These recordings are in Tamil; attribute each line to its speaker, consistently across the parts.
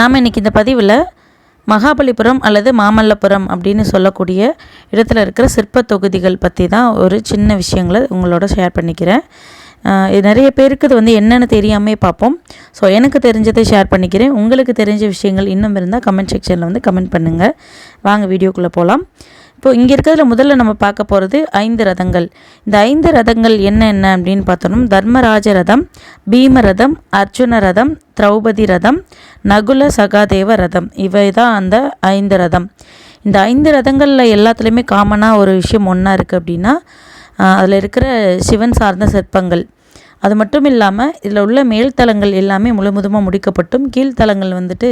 Speaker 1: நாம் இன்றைக்கி இந்த பதிவில் மகாபலிபுரம் அல்லது மாமல்லபுரம் அப்படின்னு சொல்லக்கூடிய இடத்துல இருக்கிற சிற்ப தொகுதிகள் பற்றி தான் ஒரு சின்ன விஷயங்களை உங்களோட ஷேர் பண்ணிக்கிறேன். இது நிறைய பேருக்கு இது வந்து என்னென்னு தெரியாமே பார்ப்போம். ஸோ எனக்கு தெரிஞ்சதை ஷேர் பண்ணிக்கிறேன். உங்களுக்கு தெரிஞ்ச விஷயங்கள் இன்னும் இருந்தால் கமெண்ட் செக்ஷனில் வந்து கமெண்ட் பண்ணுங்கள் வாங்க வீடியோக்குள்ளே போகலாம் இப்போ இங்கே இருக்கிறதுல முதல்ல நம்ம பார்க்க போகிறது ஐந்து ரதங்கள். இந்த ஐந்து ரதங்கள் என்ன என்ன அப்படின்னு பார்த்தோன்னா தர்மராஜ ரதம் பீம ரதம் அர்ஜுன ரதம் திரௌபதி ரதம் நகுல சகாதேவ ரதம். இவை தான் அந்த ஐந்து ரதம். இந்த ஐந்து ரதங்களில் எல்லாத்துலேயுமே காமனாக ஒரு விஷயம் ஒன்றா இருக்குது அப்படின்னா அதில் இருக்கிற சிவன் சார்ந்த சிற்பங்கள். அது மட்டும் இல்லாமல் இதில் உள்ள மேல்தலங்கள் எல்லாமே முழுவதுமாக முடிக்கப்பட்டும். கீழ்த்தலங்கள் வந்துட்டு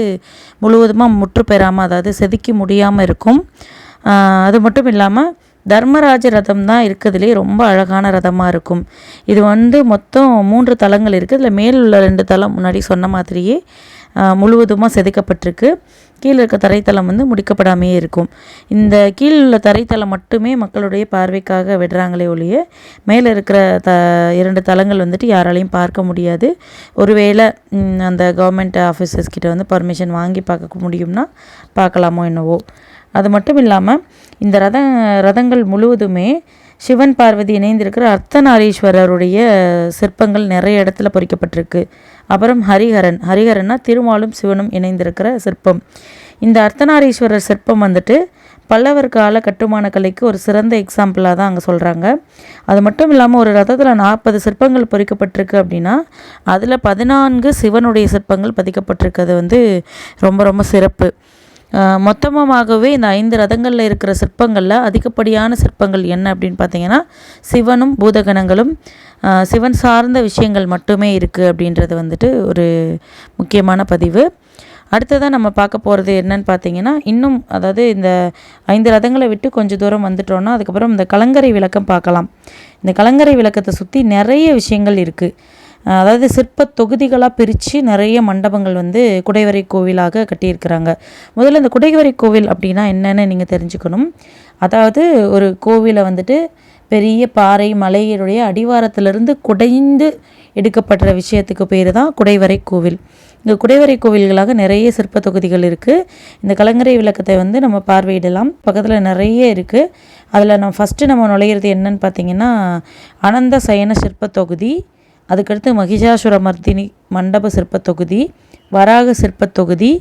Speaker 1: முழுவதுமாக முற்று பெறாமல் அதாவது செதுக்கி முடியாமல் இருக்கும். அது மட்டும் இல்லாமல் தர்மராஜ ரதம் தான் இருக்கிறதுலே ரொம்ப அழகான ரதமாக இருக்கும். இது வந்து மொத்தம் மூன்று தலங்கள் இருக்குது இதில் மேல் உள்ள ரெண்டு தளம் முன்னாடி சொன்ன மாதிரியே முழுவதுமாக செதுக்கப்பட்டிருக்கு. கீழே இருக்க தரைத்தளம் வந்து முடிக்கப்படாமே இருக்கும். இந்த கீழ் உள்ள தரைத்தளம் மட்டுமே மக்களுடைய பார்வைக்காக விடுறாங்களே ஒழிய மேலே இருக்கிற த இரண்டு தளங்கள் வந்துட்டு யாராலையும் பார்க்க முடியாது. ஒருவேளை அந்த கவர்மெண்ட் ஆஃபீஸர்ஸ் கிட்ட வந்து பர்மிஷன் வாங்கி பார்க்க முடியும்னா பார்க்கலாமோ என்னவோ. அது மட்டும் இல்லாமல் இந்த ரத ரதங்கள் முழுவதுமே சிவன் பார்வதி இணைந்திருக்கிற அர்த்தநாரீஸ்வரருடைய சிற்பங்கள் நிறைய இடத்துல பொறிக்கப்பட்டிருக்கு. அப்புறம் ஹரிஹரன் ஹரிஹரன்னா திருமாலும் சிவனும் இணைந்திருக்கிற சிற்பம். இந்த அர்த்தநாரீஸ்வரர் சிற்பம் வந்துட்டு பல்லவர் கால கட்டுமான கலைக்கு ஒரு சிறந்த எக்ஸாம்பிளாக தான் அங்கே சொல்கிறாங்க அது மட்டும் இல்லாமல் ஒரு ரதத்தில் நாற்பது சிற்பங்கள் பொறிக்கப்பட்டிருக்கு அப்படின்னா அதில் பதினான்கு சிவனுடைய சிற்பங்கள் பதிக்கப்பட்டிருக்கிறது வந்து ரொம்ப ரொம்ப சிறப்பு. மொத்தமாகவே இந்த ஐந்து ரதங்களில் இருக்கிற சிற்பங்களில் அதிகப்படியான சிற்பங்கள் என்ன அப்படின்னு பார்த்தீங்கன்னா சிவனும் பூதகணங்களும் சிவன் சார்ந்த விஷயங்கள் மட்டுமே இருக்குது அப்படின்றது வந்துட்டு ஒரு முக்கியமான பதிவு. அடுத்ததாக நம்ம பார்க்க போகிறது என்னன்னு பார்த்தீங்கன்னா இன்னும் அதாவது இந்த ஐந்து ரதங்களை விட்டு கொஞ்சம் தூரம் வந்துட்டோன்னா அதுக்கப்புறம் இந்த கலங்கரை விளக்கம் பார்க்கலாம். இந்த கலங்கரை விளக்கத்தை சுற்றி நிறைய விஷயங்கள் இருக்குது அதாவது சிற்ப தொகுதிகளாக பிரித்து நிறைய மண்டபங்கள் வந்து குடைவரை கோவிலாக கட்டியிருக்கிறாங்க. முதல்ல இந்த குடைவரை கோவில் அப்படின்னா என்னென்னு நீங்கள் தெரிஞ்சுக்கணும். அதாவது ஒரு கோவிலை வந்துட்டு பெரிய பாறை மலையினுடைய அடிவாரத்திலிருந்து குடைந்து எடுக்கப்படுற விஷயத்துக்கு பேர் தான் குடைவரை கோவில். இங்கே குடைவரை கோவில்களாக நிறைய சிற்ப தொகுதிகள் இருக்குது இந்த கலங்கரை விளக்கத்தை வந்து நம்ம பார்வையிடலாம். பக்கத்தில் நிறைய இருக்குது அதில் நம்ம ஃபஸ்ட்டு நம்ம நுழையிறது என்னன்னு பார்த்தீங்கன்னா அனந்த சயன சிற்ப தொகுதி அதுக்கடுத்து மகிஷாசுர மர்தினி மண்டப சிற்ப தொகுதி வராக சிற்ப தொகுதி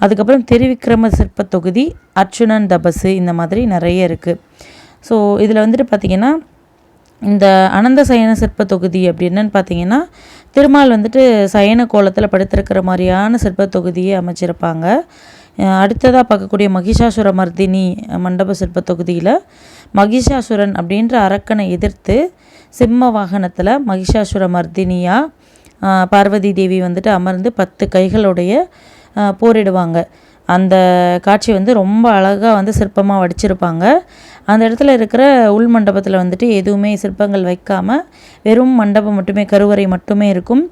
Speaker 1: அதுக்கப்புறம் திருவிக்ரம சிற்ப தொகுதி அர்ச்சுனன் தபசு இந்த மாதிரி நிறைய இருக்குது ஸோ இதில் வந்துட்டு பார்த்திங்கன்னா இந்த அனந்த சயன சிற்ப தொகுதி அப்படி என்னன்னு பார்த்தீங்கன்னா திருமால் வந்துட்டு சயன கோலத்தில் படுத்திருக்கிற மாதிரியான சிற்ப தொகுதியை அமைச்சிருப்பாங்க அடுத்ததாக பார்க்கக்கூடிய மகிஷாசுர மர்தினி மண்டப சிற்ப தொகுதியில் மகிஷாசுரன் அப்படின்ற அரக்கனை எதிர்த்து சிம்ம வாகனத்தில் மகிஷாசுர மர்தினியாக பார்வதி தேவி வந்துட்டு அமர்ந்து பத்து கைகளுடைய போரிடுவாங்க. அந்த காட்சி வந்து ரொம்ப அழகாக வந்து சிற்பமாக வடிச்சிருப்பாங்க. அந்த இடத்துல இருக்கிற உள் மண்டபத்தில் வந்துட்டு எதுவுமே சிற்பங்கள் வைக்காமல் வெறும் மண்டபம் மட்டுமே கருவறை மட்டுமே இருக்கும்.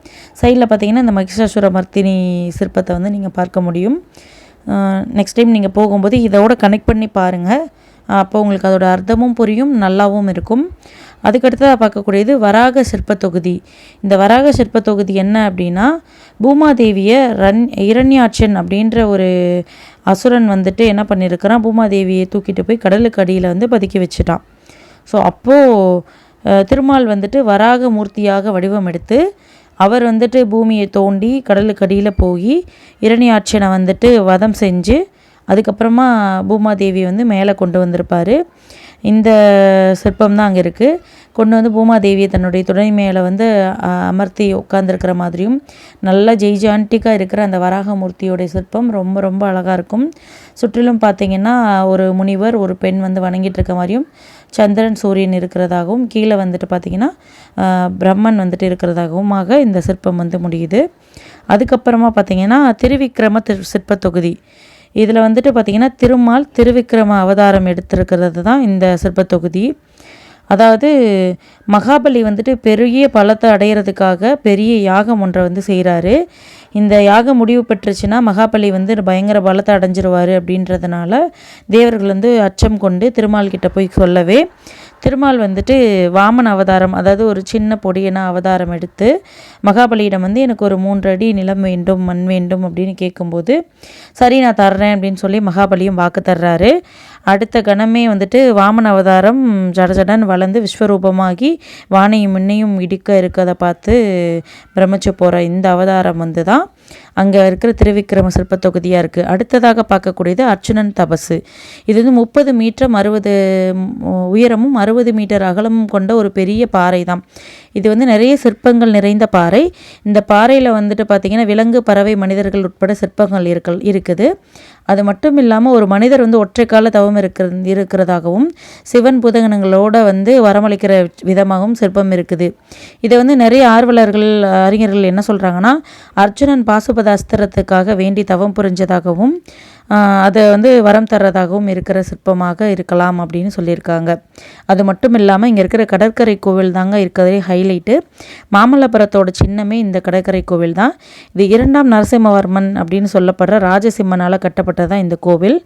Speaker 1: சைடில் பார்த்தீங்கன்னா இந்த மகிஷாசுர மர்த்தினி சிற்பத்தை வந்து நீங்கள் பார்க்க முடியும். நெக்ஸ்ட் டைம் நீங்கள் போகும்போது இதோட கனெக்ட் பண்ணி பாருங்கள் அப்போ உங்களுக்கு அதோட அர்த்தமும் புரியும் நல்லாவும் இருக்கும். அதுக்கடுத்ததாக பார்க்கக்கூடியது வராக சிற்ப தொகுதி இந்த வராக சிற்ப தொகுதி என்ன அப்படின்னா பூமாதேவியை ரன் இரண்யாட்சன் அப்படின்ற ஒரு அசுரன் வந்துட்டு என்ன பண்ணியிருக்கிறான் பூமாதேவியை தூக்கிட்டு போய் கடலுக்கு அடியில் வந்து பதுக்கி வச்சுட்டான். ஸோ அப்போது திருமால் வந்துட்டு வராக மூர்த்தியாக வடிவம் எடுத்து அவர் வந்துட்டு பூமியை தோண்டி கடலுக்கு அடியில் போய் இரணியாட்சனை வந்துட்டு வதம் செஞ்சு அதுக்கப்புறமா பூமாதேவி வந்து மேலே கொண்டு வந்திருப்பார். இந்த சிற்பம் தான் அங்கே இருக்குது கொண்டு வந்து பூமாதேவியை தன்னுடைய துணை மேலே வந்து அ- அமர்த்தி உட்காந்துருக்கிற மாதிரியும் நல்லா ஜெய்ஜான்டிக்காக இருக்கிற அந்த வராகமூர்த்தியோடைய சிற்பம் ரொம்ப ரொம்ப அழகாக இருக்கும். சுற்றிலும் பார்த்திங்கன்னா ஒரு முனிவர் ஒரு பெண் வந்து வணங்கிட்டு இருக்க மாதிரியும் சந்திரன் சூரியன் இருக்கிறதாகவும் கீழே வந்துட்டு பார்த்தீங்கன்னா பிரம்மன் வந்துட்டு இருக்கிறதாகவுமாக இந்த சிற்பம் வந்து முடியுது. அதுக்கப்புறமா பார்த்திங்கன்னா திருவிக்கிரம திரு சிற்ப தொகுதி. இதில் வந்துட்டு பார்த்திங்கன்னா திருமால் திருவிக்கிரம அவதாரம் எடுத்திருக்கிறது தான் இந்த சிற்ப தொகுதி அதாவது மகாபலி வந்துட்டு பெரிய பலத்தை அடையிறதுக்காக பெரிய யாகம் ஒன்றை வந்து செய்கிறாரு. இந்த யாகம் முடிவு பெற்றுச்சுன்னா மகாபலி வந்து பயங்கர பலத்தை அடைஞ்சிருவார் அப்படின்றதுனால தேவர்கள் வந்து அச்சம் கொண்டு திருமால் கிட்ட போய் சொல்லவே திருமால் வந்துட்டு வாமன அவதாரம் அதாவது ஒரு சின்ன பொடியன அவதாரம் எடுத்து மகாபலியிடம் வந்து எனக்கு ஒரு மூன்று அடி நிலம் வேண்டும் மண் வேண்டும் அப்படின்னு கேட்கும்போது சரி நான் தர்றேன் அப்படின்னு சொல்லி மகாபலியும் வாக்கு தர்றாரு. அடுத்த கணமே வந்துட்டு வாமன அவதாரம் ஜடஜடன் வளர்ந்து விஸ்வரூபமாகி வானையும் மின்னையும் இடிக்க இருக்கதை பார்த்து பிரமிச்சு போகிற இந்த அவதாரம் வந்து தான் அங்கே இருக்கிற திருவிக்கிரம சிற்ப தொகுதியாக இருக்குது அடுத்ததாக பார்க்கக்கூடியது அர்ச்சுனன் தபசு. இது வந்து முப்பது மீட்டர் அறுபது உயரமும் அறுபது மீட்டர் அகலமும் கொண்ட ஒரு பெரிய பாறை தான். இது வந்து நிறைய சிற்பங்கள் நிறைந்த பாறை. இந்த பாறையில் வந்துட்டு பார்த்திங்கன்னா விலங்கு பறவை மனிதர்கள் உட்பட சிற்பங்கள் இருக்க இருக்குது. அது மட்டும் இல்லாமல் ஒரு மனிதர் வந்து ஒற்றை கால தவம் இருக்கிற இருக்கிறதாகவும் சிவன் புதகணங்களோட வந்து வரமளிக்கிற விதமாகவும் சிற்பம் இருக்குது. இதை வந்து நிறைய ஆர்வலர்கள் அறிஞர்கள் என்ன சொல்கிறாங்கன்னா அர்ஜுனன் பாசுபத அஸ்திரத்துக்காக வேண்டி தவம் புரிஞ்சதாகவும் அதை வந்து வரம் தர்றதாகவும் இருக்கிற சிற்பமாக இருக்கலாம் அப்படின்னு சொல்லியிருக்காங்க. அது மட்டும் இல்லாமல் இங்கே இருக்கிற கடற்கரை கோவில் தாங்க இருக்கிறதே ஹைலைட்டு மாமல்லபுரத்தோட சின்னமே இந்த கடற்கரை கோவில் தான். இது இரண்டாம் நரசிம்மவர்மன் அப்படின்னு சொல்லப்படுற ராஜசிம்மனால் கட்டப்பட்டதான் இந்த கோவில்.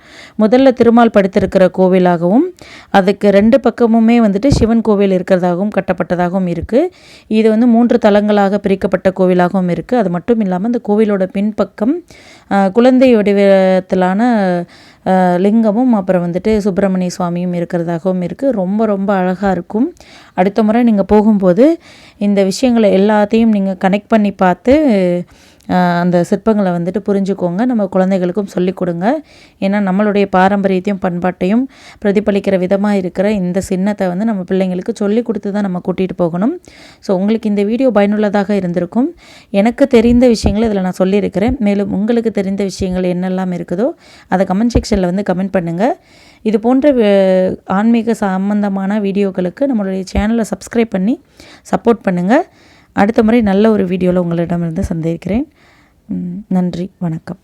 Speaker 1: முதல்ல திருமால் படுத்திருக்கிற கோவிலாகவும் அதுக்கு ரெண்டு பக்கமுமே வந்துட்டு சிவன் கோவில் இருக்கிறதாகவும் கட்டப்பட்டதாகவும் இருக்குது இது வந்து மூன்று தலங்களாக பிரிக்கப்பட்ட கோவிலாகவும் இருக்குது அது மட்டும் இல்லாமல் இந்த கோவிலோட பின்பக்கம் குழந்தை வடிவத்தில் வடிவத்திலான லிங்கமும் அப்புறம் வந்துட்டு சுப்பிரமணிய சுவாமியும் இருக்கிறதாகவும் இருக்குது ரொம்ப ரொம்ப அழகாக இருக்கும். அடுத்த முறை நீங்கள் போகும்போது இந்த விஷயங்களை எல்லாத்தையும் நீங்கள் கனெக்ட் பண்ணி பார்த்து அந்த சிற்பங்களை வந்துட்டு புரிஞ்சுக்கோங்க. நம்ம குழந்தைகளுக்கும் சொல்லிக் கொடுங்க. ஏன்னா நம்மளுடைய பாரம்பரியத்தையும் பண்பாட்டையும் பிரதிபலிக்கிற விதமாக இருக்கிற இந்த சின்னத்தை வந்து நம்ம பிள்ளைங்களுக்கு சொல்லி கொடுத்து தான் நம்ம கூட்டிகிட்டு போகணும். ஸோ உங்களுக்கு இந்த வீடியோ பயனுள்ளதாக இருந்திருக்கும். எனக்கு தெரிந்த விஷயங்களை இதில் நான் சொல்லியிருக்கிறேன். மேலும் உங்களுக்கு தெரிந்த விஷயங்கள் என்னெல்லாம் இருக்குதோ அதை கமெண்ட் செக்ஷனில் வந்து கமெண்ட் பண்ணுங்கள் இது போன்ற ஆன்மீக சம்பந்தமான வீடியோக்களுக்கு நம்மளுடைய சேனலை சப்ஸ்கிரைப் பண்ணி சப்போர்ட் பண்ணுங்கள் அடுத்த முறை நல்ல ஒரு வீடியோவில் உங்களிடமிருந்து சந்திக்கிறேன். நன்றி வணக்கம்.